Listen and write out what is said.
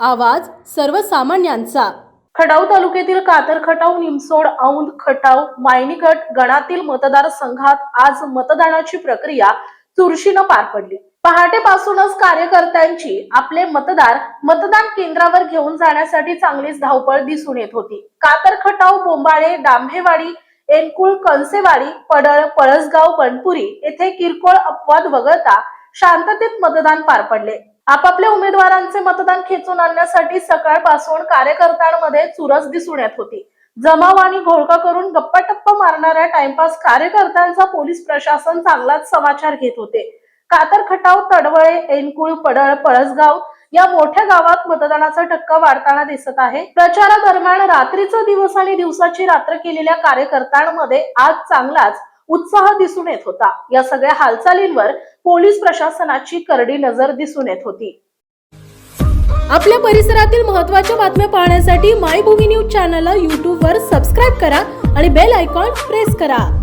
आवाज सर्वसामान्यांचा. खटाव तालुक्यातील कातर खटाव निमसोड औंध खटाव मायनीगट गणातील मतदारसंघात आज मतदानाची प्रक्रिया चुरशीनं पार पडली. पहाटेपासूनच कार्यकर्त्यांची आपले मतदार मतदान केंद्रावर घेऊन जाण्यासाठी चांगलीच धावपळ दिसून येत होती. कातर खटाव बोंबाळे डांभेवाडी एनकुळ कणसेवाडी पडळ पळसगाव बनपुरी येथे किरकोळ अपवाद वगळता शांततेत मतदान पार पडले. आपापल्या उमेदवारांचे मतदान खेचून आणण्यासाठी सकाळपासून कार्यकर्त्यांमध्ये चुरस दिसून येत होती. जमाव आणि घोळका करून गप्पाटप्पा मारणाऱ्या टाइमपास कार्यकर्त्यांचा पोलीस प्रशासन चांगलाच समाचार घेत होते. कातर खटाव तडवळे एनकुळ पडळ पळसगाव या मोठ्या गावात मतदानाचा टक्का वाढताना दिसत आहे. प्रचारादरम्यान रात्रीचा दिवस आणि दिवसाची रात्र केलेल्या कार्यकर्त्यांमध्ये आज चांगलाच उत्साह दिसून येत होता. या सगळ्या हालचालींवर पोलीस प्रशासनाची करडी नजर दिसून येत होती. आपल्या परिसरातील महत्त्वाच्या बातम्या पाहण्यासाठी मायभूमी न्यूज चॅनलला यूट्यूबवर सबस्क्राईब करा आणि बेल आयकॉन प्रेस करा.